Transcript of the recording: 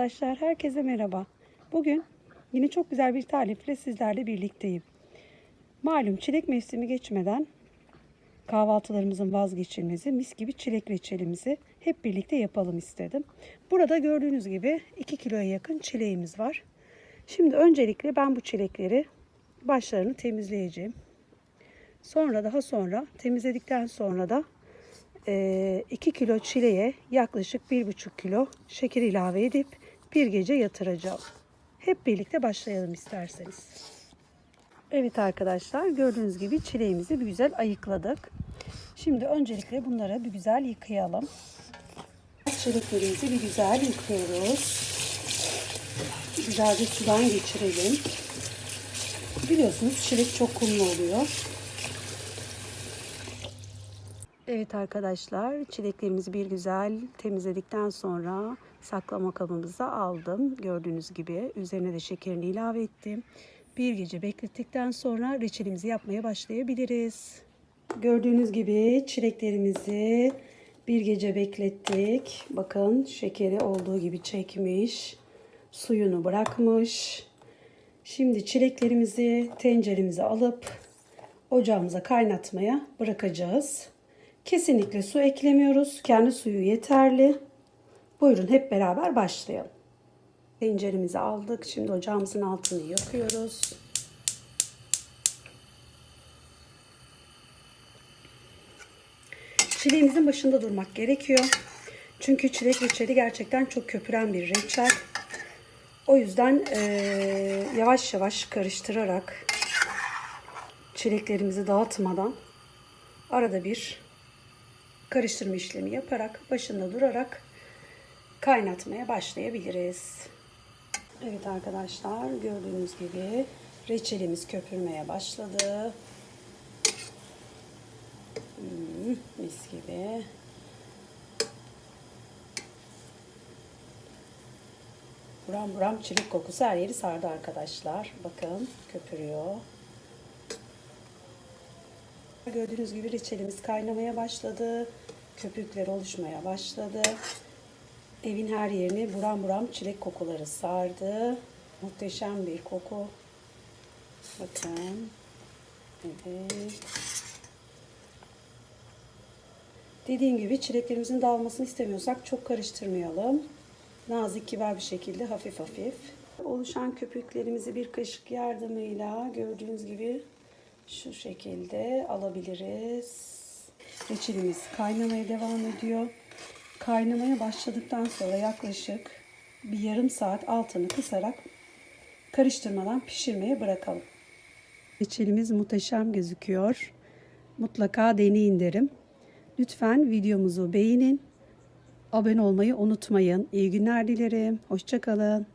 arkadaşlar, herkese merhaba. Bugün yine çok güzel bir tarifle sizlerle birlikteyim. Malum çilek mevsimi geçmeden kahvaltılarımızın vazgeçilmezi mis gibi çilek reçelimizi hep birlikte yapalım istedim. Burada gördüğünüz gibi 2 kiloya yakın çileğimiz var. Şimdi öncelikle ben bu çilekleri başlarını temizleyeceğim. Sonra daha sonra temizledikten sonra da 2 kilo çileğe yaklaşık 1,5 kilo şeker ilave edip bir gece yatıracağım. Hep birlikte başlayalım isterseniz. Evet arkadaşlar gördüğünüz gibi çileğimizi bir güzel ayıkladık. Şimdi öncelikle bunları bir güzel yıkayalım. Çileklerimizi bir güzel yıkıyoruz. Güzelce sudan geçirelim. Biliyorsunuz çilek çok kumlu oluyor. Evet arkadaşlar çileklerimizi bir güzel temizledikten sonra saklama kabımıza aldım. Gördüğünüz gibi üzerine de şekerini ilave ettim. Bir gece beklettikten sonra reçelimizi yapmaya başlayabiliriz. Gördüğünüz gibi çileklerimizi bir gece beklettik. Bakın şekeri olduğu gibi çekmiş. Suyunu bırakmış. Şimdi çileklerimizi tenceremize alıp ocağımıza kaynatmaya bırakacağız. Kesinlikle su eklemiyoruz. Kendi suyu yeterli. Buyurun hep beraber başlayalım. Tenceremizi aldık. Şimdi ocağımızın altını yakıyoruz. Çileğimizin başında durmak gerekiyor. Çünkü çilek reçeli gerçekten çok köpüren bir reçel. O yüzden e, yavaş yavaş karıştırarak çileklerimizi dağıtmadan arada bir karıştırma işlemi yaparak başında durarak kaynatmaya başlayabiliriz. Evet arkadaşlar gördüğünüz gibi reçelimiz köpürmeye başladı. Hmm, mis gibi. Buram buram çilek kokusu her yeri sardı arkadaşlar. Bakın köpürüyor. Gördüğünüz gibi reçelimiz kaynamaya başladı. Köpükler oluşmaya başladı. Evin her yerini buram buram çilek kokuları sardı. Muhteşem bir koku. Bakın. Evet. Dediğim gibi çileklerimizin dağılmasını istemiyorsak çok karıştırmayalım. Nazik kibar bir şekilde hafif hafif. Oluşan köpüklerimizi bir kaşık yardımıyla gördüğünüz gibi şu şekilde alabiliriz. Reçelimiz kaynamaya devam ediyor. Kaynamaya başladıktan sonra yaklaşık bir yarım saat altını kısarak karıştırmadan pişirmeye bırakalım. Reçelimiz muhteşem gözüküyor. Mutlaka deneyin derim. Lütfen videomuzu beğenin. Abone olmayı unutmayın. İyi günler dilerim. Hoşçakalın.